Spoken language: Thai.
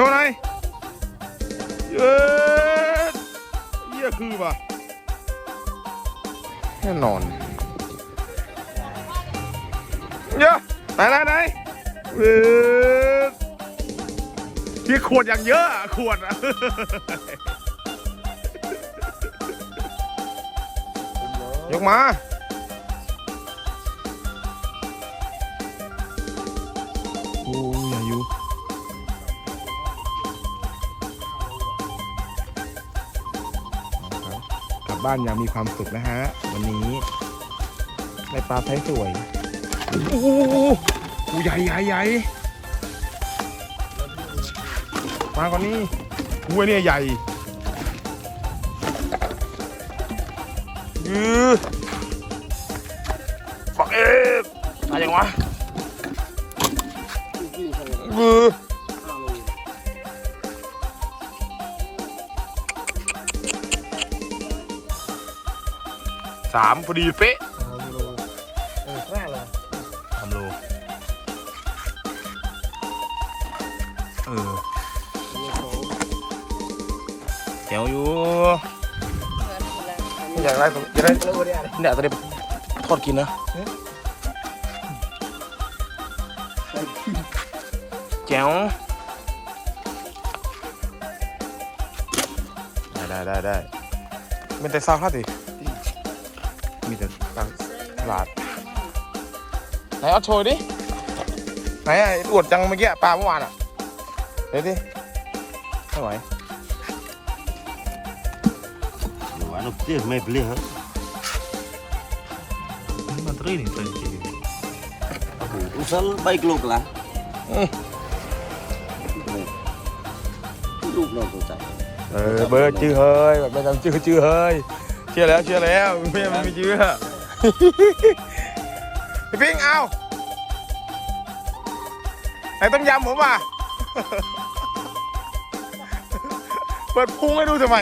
ชว์หน่อยเย้เยี่ยคือป่ะแน่นอนเยอะไหนไหนไหนเว้ยที่ขวดอย่างเยอะอะขวดอะยกมา กลับบ้านอย่างมีความสุขนะฮะ วันนี้ได้ปลาไซส์สวย โอ้โหใหญ่ใหญ่ใหญ่มาก่อนนี่หัวเนี่ยใหญ่ยือปักเอ๊ะอะไรวะยือามพอดีเป๊ะเออแค่เลยทำโลเออเดี๋ยวอยู่อยากได้ตัวอยากได้แล้ววันนี้อะไรเนี่ยตัวนี้ทอดกินนะแจ๋วได้ได้ได้ได้เป็นแต่ซาวข้าวสิ มีแต่ตางตลาดไหนเอาโชว์ดิ ไหนไอ้อวดจังเมื่อกี้ปลาเมื่อวานอะ เดี๋ยวดิไม่ไหว Wah, no putih, mai beli ha. มันตรีนี่ตัวจริง Usal baik lo lah. Hmm. Lúc nào tôi chạy. เออเบอร์ชื่อเฮ้ยแบบไม่จำชื่อชื่อเฮ้ย เชื่อแล้วเชื่อแล้วไม่มันไม่เชื่อพี่พิงเอาไหนต้มยำผมอะเปิดพุงให้ดูทำไม